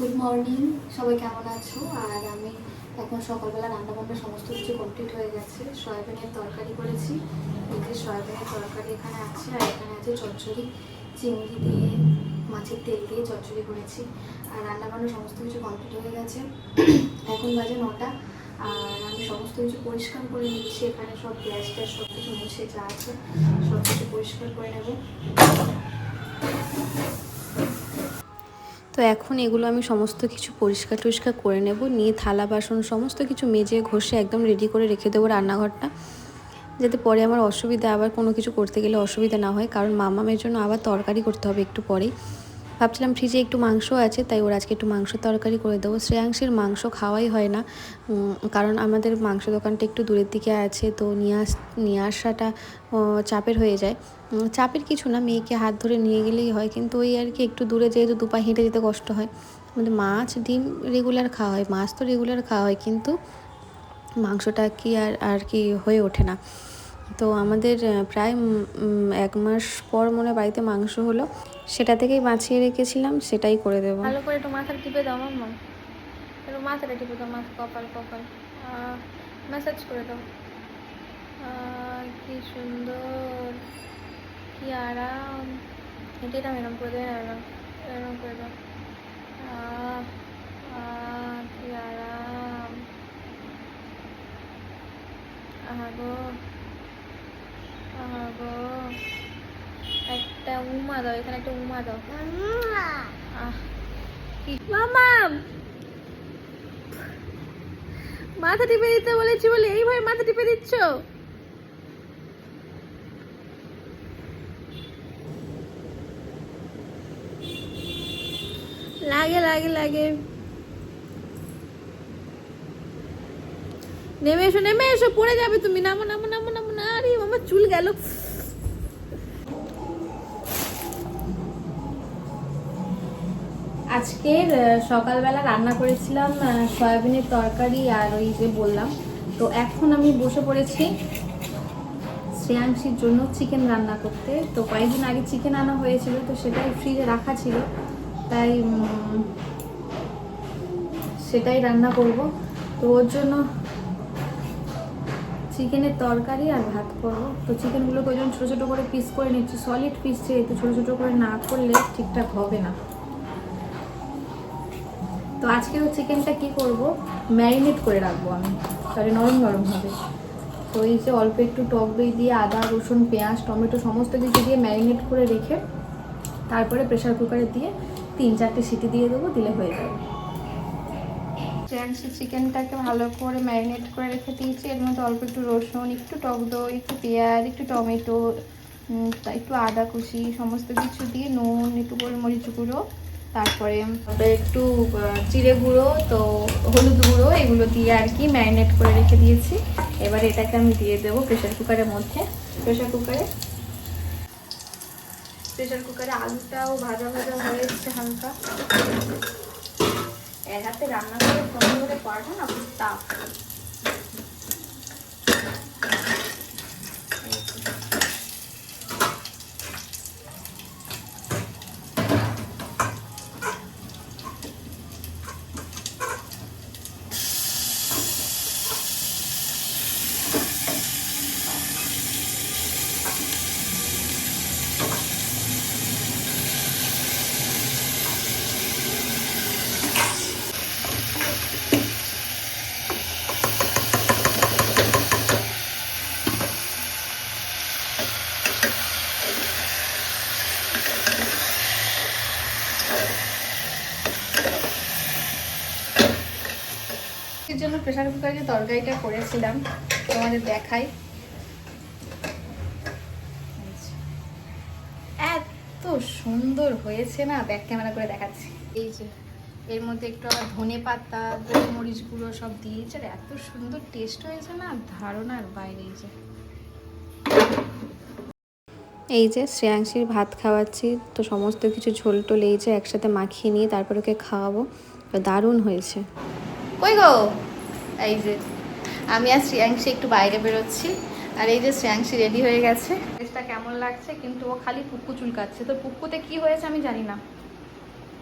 Good morning সবাই কেমন আছো? আর আমি এখন সকালবেলা রান্না বান্না সমস্ত কিছু কমপ্লিট হয়ে গেছে। সয়াবিনের তরকারি করেছি। যে সয়াবিনের তরকারি এখানে আছে, আর এখানে আছে চচ্চড়ি, চিংড়ি দিয়ে, মাছের তেল দিয়ে চচ্চড়ি করেছি। আর রান্না বান্না সমস্ত কিছু কমপ্লিট হয়ে গেছে। এখন বাজে নটা, আর আমি সমস্ত কিছু পরিষ্কার করে নিচ্ছি এখানে সব গ্যাস ট্যাস সব কিছু মুছে, যা আছে সব কিছু পরিষ্কার করে নেব। তো এখন এগুলো আমি সমস্ত কিছু পরিষ্কার টরিষ্কার করে নেব। নিয়ে থালা, বাসন, সমস্ত কিছু মেজে, ঘষে একদম রেডি করে রেখে দেবো রান্নাঘরটা। যাতে পরে আমার অসুবিধা, আবার কোনো কিছু করতে গেলে অসুবিধা না হয়। কারণ মামামের জন্য আবার তরকারি করতে হবে একটু পরেই। ভাবছিলাম ফ্রিজে একটু মাংস আছে, তাই ওর আজকে একটু মাংস তরকারি করে দেবো। শ্রেয়াংশীর মাংস খাওয়াই হয় না। কারণ আমাদের মাংস দোকানটা একটু দূরের দিকে আছে, তো নিয়ে আস, নিয়ে আসাটা চাপের হয়ে যায়। চাপের কিছু না, মেয়েকে হাত ধরে নিয়ে গেলেই হয়। কিন্তু ওই আর কি একটু দূরে যেহেতু দুপা হেঁটে যেতে কষ্ট হয়। আমাদের মাছ, ডিম রেগুলার খাওয়া হয়, মাছ তো রেগুলার খাওয়া হয়, কিন্তু মাংসটা কি আর আর কি হয়ে ওঠে না। তো আমাদের প্রায় এক মাস পর মনে বাড়িতে মাংস হলো, সেটা থেকেই বাঁচিয়ে রেখেছিলাম, সেটাই করে দেবো। ভালো করে একটু মাথাটা টিপে দাও, মাম্মা। একটু মাথাটা টিপে দাও, মাথা কপাল কপাল। ম্যাসাজ করে দাও। কি সুন্দর। আরাম হেঁটে দাও এরম করে দেয় এরম এরম করে দাও কি আরাম আহা গো একটা উমা দাও এখানে একটা উমা দাও আহ কি মামা মাথা টিপে দিতে বলেছি বলে এইভাবে মাথা টিপে দিচ্ছ লাগে লাগে লাগে। নেমে এসো নেমে এসো, পড়ে যাবে তুমি। নামো নামো নামো নামো। না আরে আমার চুল গেল। আজকের সকালবেলা রান্না করেছিলাম সয়াবিনের তরকারি আর ওই যে বললাম। তো এখন আমি বসে পড়েছি শ্রেয়াংশীর জন্য চিকেন রান্না করতে। তো কয়েকদিন আগে চিকেন আনা হয়েছিল, তো সেটাই ফ্রিজে রাখা ছিল। তাই সেটাই রান্না করব। তো ওর জন্য চিকেনের তরকারি আর ভাত করব। তো চিকেনগুলোকে ওই জন্য ছোটো ছোটো করে পিস করে নিচ্ছি। সলিড পিস যেহেতু ছোটো ছোটো করে না করলে ঠিকঠাক হবে না। তো আজকে চিকেনটা কি করব? ম্যারিনেট করে রাখব আমি। তাহলে নরম নরম হবে। তো এই যে অল্প একটু টক দই দিয়ে আদা, রসুন, পেঁয়াজ, টমেটো সমস্ত কিছু দিয়ে ম্যারিনেট করে রেখে তারপরে প্রেশার কুকারে দিয়ে তিন চারটে সিটি দিয়ে দেবো, দিলে হয়ে যাবে। ফ্রেন্ডস চিকেনটাকে ভালো করে ম্যারিনেট করে রেখে দিয়েছি। এর মধ্যে অল্প একটু রসুন, একটু টক দই, একটু পেঁয়াজ, একটু টমেটো একটু আদা কুচি, সমস্ত কিছু দিয়ে নুন, একটু গোলমরিচ গুঁড়ো, তারপরে একটু জিরে গুঁড়ো, তো হলুদ গুঁড়ো, এগুলো দিয়ে আর কি ম্যারিনেট করে রেখে দিয়েছি। এবার এটাকে আমি দিয়ে দেবো প্রেশার কুকারের মধ্যে। প্রেশার কুকারে প্রেশার কুকারে আলুটাও ভাজা ভাজা হয়ে এসছে হালকা। এক হাতে রান্না করে ফোন করে পারব না তাপ। এর জন্য প্রেশার কুকারে যে তরকারিটা করেছিলাম তোমাদের দেখাই। এত সুন্দর হয়েছে না? ব্যাক ক্যামেরা করে দেখাচ্ছি। এই যে এর মধ্যে একটু আবার ধনে পাতা গোলমরিচ গুঁড়ো সব দিয়েছে। আর এত সুন্দর টেস্ট হয়েছে না? ধারণার বাইরে এই যে। এই যে শ্রেয়াংশীর ভাত খাওয়াচ্ছি তো সমস্ত কিছু ঝোল টোল এই যে একসাথে মাখিয়ে নিয়ে তারপর ওকে খাওয়াবো। তো দারুণ হয়েছে। কই গো? এই যে আমি আর শ্রেয়াংশী একটু বাইরে বেরোচ্ছি। আর এই যে শ্রেয়াংশী রেডি হয়ে গেছে। ড্রেসটা কেমন লাগছে কিন্তু ও খালি পুক্কু চুলকাচ্ছে। তো পুক্কুতে কি হয়েছে আমি জানি না।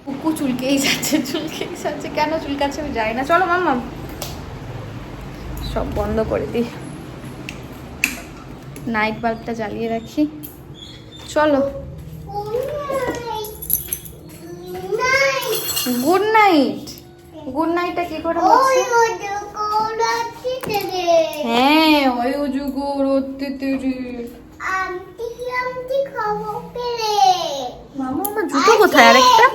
কুকু চুলকেই যাচ্ছে চুলকেই যাচ্ছে। কেন চুলকাচ্ছে আমি জানি না। চলো মাম্মা। সব বন্ধ করে দিই। নাইট বাল্বটা জ্বালিয়ে রাখি। চলো। গুড নাইট গুড নাইটটা কি করে হ্যাঁ ওই উজুগুর মামা আমার জুতো কোথায় আরেকটা?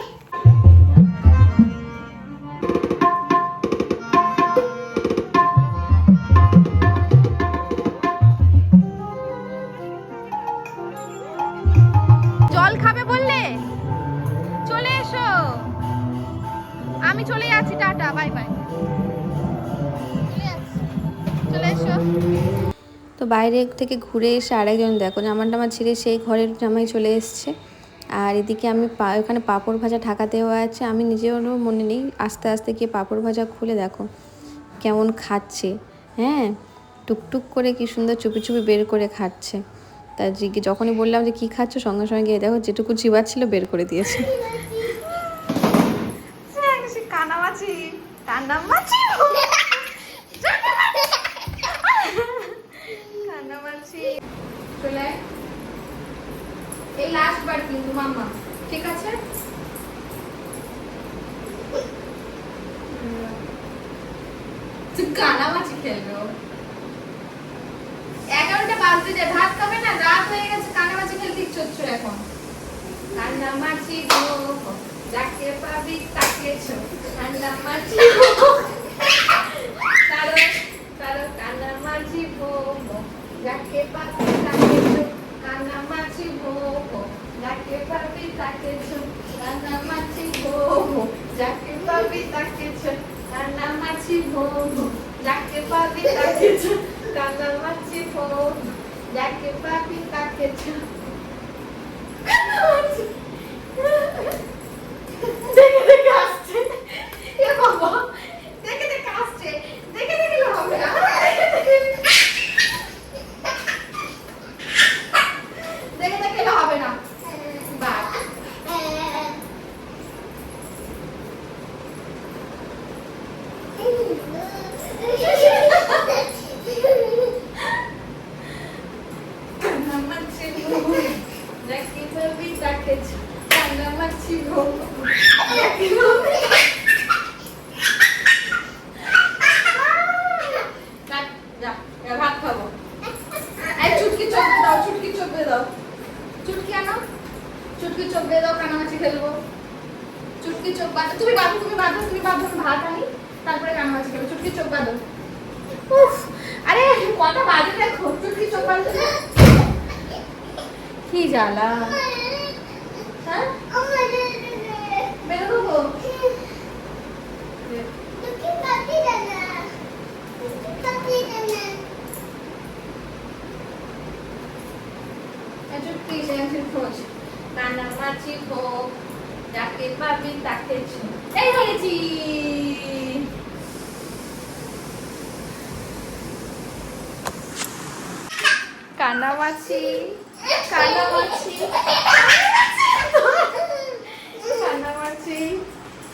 জল খাবে বললে? চলে এসো। আমি চলে যাচ্ছি টাটা, বাই বাই। চলে এসো। তো বাইরে থেকে ঘুরে এসে আরেকজন দেখো, জামা টামা ছিঁড়ে সেই ঘরের জামাই চলে এসছে। আর এদিকে আমি পা, ওখানে পাঁপড় ভাজা ঢাকা দেওয়া আছে, আমি নিজেরও মনে নেই, আস্তে আস্তে গিয়ে পাঁপড় ভাজা খুলে দেখো, কেমন খাচ্ছে হ্যাঁ? টুকটুক করে কি সুন্দর চুপি চুপি বের করে খাচ্ছে। তা যখনই বললাম যে কী খাচ্ছ, সঙ্গে সঙ্গে দেখো, যেটুকু চিবার ছিল বের করে দিয়েছে কানামাছি কানামাছি কানামাছি চলে এই লাস্ট বার কিন্তু মাম্মা, ঠিক আছে? কানামাছি খেলবে। এগারোটা বাজতে যায় ভাত খাবে না, রাত হয়ে গেছে কানামাছি খেলতে ইচ্ছে এখন। কানামাছি গো, যাকে পাবি তাকে ছো কানামাছি papi kakechu kanamachi phone jake papi kakechu kanamachi কি জ্বালা? হ্যাঁ? খোঁজ? ভোগ যাকে পাবি তাকে এই হয়েছি কানামাছি কানামাছি কানামাছি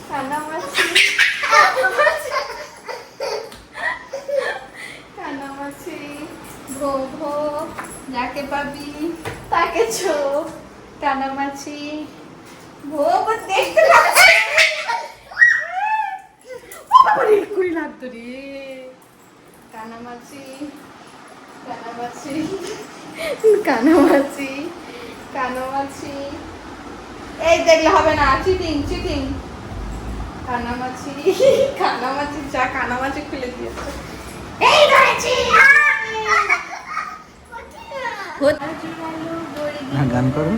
কানামাছি কানামাছি ভো ভো যাকে পাবি তাকে ছো। কানামাছি ভো ভো দেখতে পাচ্ছি কুড়ি লাগতো রে। কানামাছি কানামাছি কানামাছি কানামাছি। এই দেখলে হবে না চিটিং চিটিং। কানামাছি কানামাছি যা কানামাছি খুলে দিয়েছে। এই ধরেছি হ্যাঁ, গান করো।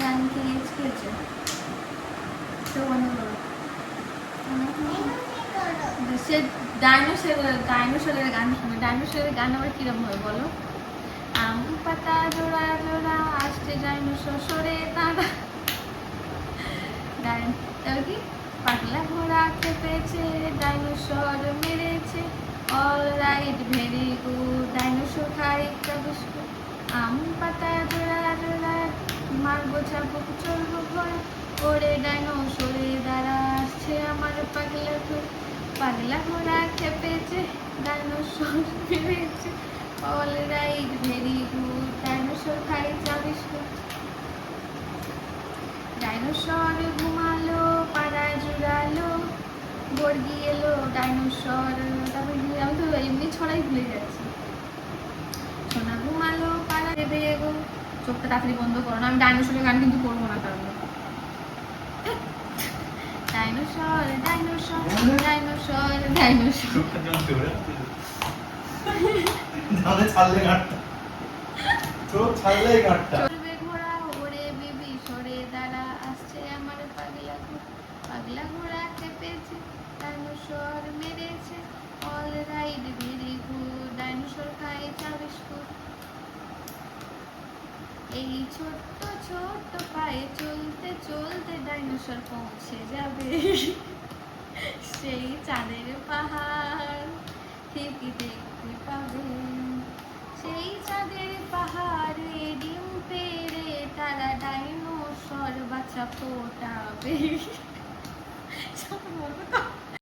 গান খেয়েছে তো করো। সে ডাইনোসর, ডাইনোসরের গান শুনে। ডাইনোসরের গান আবার কিরম হয় বলো? আম পাতা জোড়া জোড়া, আসছে ডাইনোসর, সরে তারা। ডাইন কি? পাগলা ঘোড়া খেপেছে, ডাইনোসর মেরেছে। All right very good dinosaur খাই একটা আম পাতা জোড়া জোড়া, মারবো চাপো চলবো ঘোড়া ওরে ডাইনোসরে দাঁড়া আসছে আমার পাগলা ঘোড়া পাগলা ঘোড়া খেপেছে, ডাইনোসর ফিরেছে all right, very good, dinosaur খাই চাবিস ডাইনোসর ঘুমালো, পাড়ায় জুড়ালো, বর্গি এলো, ডাইনোসর, তারপরে আমি তো এমনি ছড়াই ভুলে যাচ্ছি। সোনা ঘুমালো, পাড়ায় বেগো চোখটা তাড়াতাড়ি বন্ধ করো না, আমি ডাইনোসরের গান কিন্তু করব না তাহলে। ডাইনোসর ডাইনোসর ডাইনোসর ডাইনোসর জানে ছাড়লে গাঁটটা চোখ ছাড়লে এই গাঁটটা চলবে ঘোড়া ওরে বিবি সরে দাঁড়া আসছে আমার পাগলা ঘোড়া। পাগলা ঘোড়া খেপেছে ডাইনোসর মেরেছে। All right very good dinosaur খায় চা বিস্কুট। এই ছোট্ট ছোট্ট পায়ে চলতে চলতে ডাইনোসর পৌঁছে যাবে। সেই চাঁদের পাহাড় থেকে দেখতে পাবে। সেই চাঁদের পাহাড়ে ডিম পেরে তারা ডাইনোসর বাচ্চা ফোটাবে?